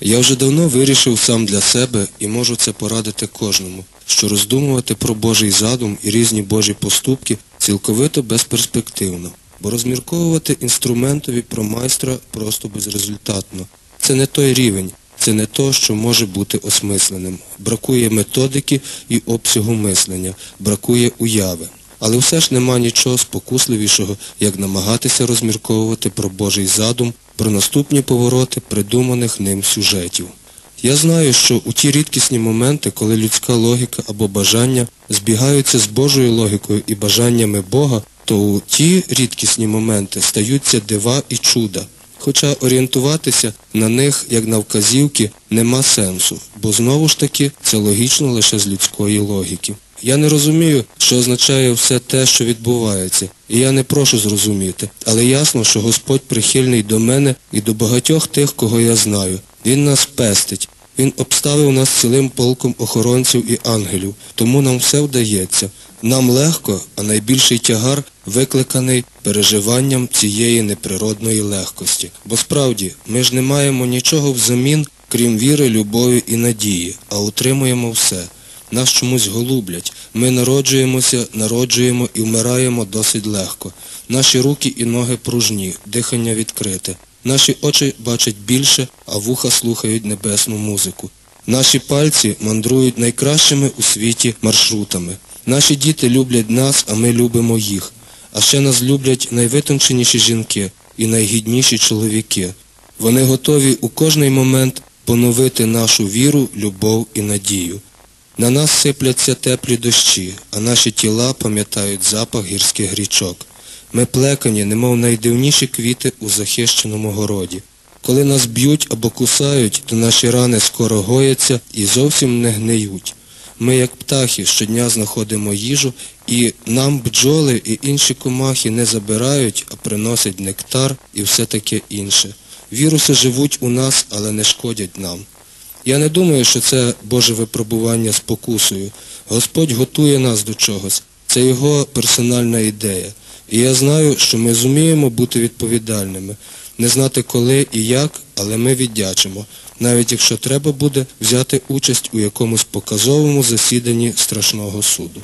Я вже давно вирішив сам для себе і можу це порадити кожному, що роздумувати про Божий задум і різні Божі поступки цілковито безперспективно, бо розмірковувати інструментові про майстра просто безрезультатно. Це не той рівень, це не то, що може бути осмисленим. Бракує методики і обсягу мислення, бракує уяви. Але все ж нема нічого спокусливішого, як намагатися розмірковувати про Божий задум, про наступні повороти придуманих ним сюжетів. Я знаю, що у ті рідкісні моменти, коли людська логіка або бажання збігаються з Божою логікою і бажаннями Бога, то у ті рідкісні моменти стаються дива і чуда. Хоча орієнтуватися на них, як на вказівки, нема сенсу, бо знову ж таки це логічно лише з людської логіки. Я не розумію, що означає все те, що відбувається, і я не прошу зрозуміти, але ясно, що Господь прихильний до мене і до багатьох тих, кого я знаю. Він нас пестить, Він обставив нас цілим полком охоронців і ангелів, тому нам все вдається. Нам легко, а найбільший тягар викликаний переживанням цієї неприродної легкості. Бо справді, ми ж не маємо нічого взамін, крім віри, любові і надії, а утримуємо все. Нас чомусь голублять. Ми народжуємося, народжуємо і вмираємо досить легко. Наші руки і ноги пружні, дихання відкрите. Наші очі бачать більше, а вуха слухають небесну музику. Наші пальці мандрують найкращими у світі маршрутами. Наші діти люблять нас, а ми любимо їх. А ще нас люблять найвитонченіші жінки і найгідніші чоловіки. Вони готові у кожний момент поновити нашу віру, любов і надію. На нас сипляться теплі дощі, а наші тіла пам'ятають запах гірських річок. Ми плекані, немов найдивніші квіти у захищеному городі. Коли нас б'ють або кусають, то наші рани скоро гояться і зовсім не гниють. Ми, як птахи, щодня знаходимо їжу, і нам бджоли і інші комахи не забирають, а приносять нектар і все таке інше. Віруси живуть у нас, але не шкодять нам. Я не думаю, що це Боже випробування спокусою. Господь готує нас до чогось. Це Його персональна ідея. І я знаю, що ми зуміємо бути відповідальними, не знати коли і як, але ми віддячимо, навіть якщо треба буде взяти участь у якомусь показовому засіданні страшного суду.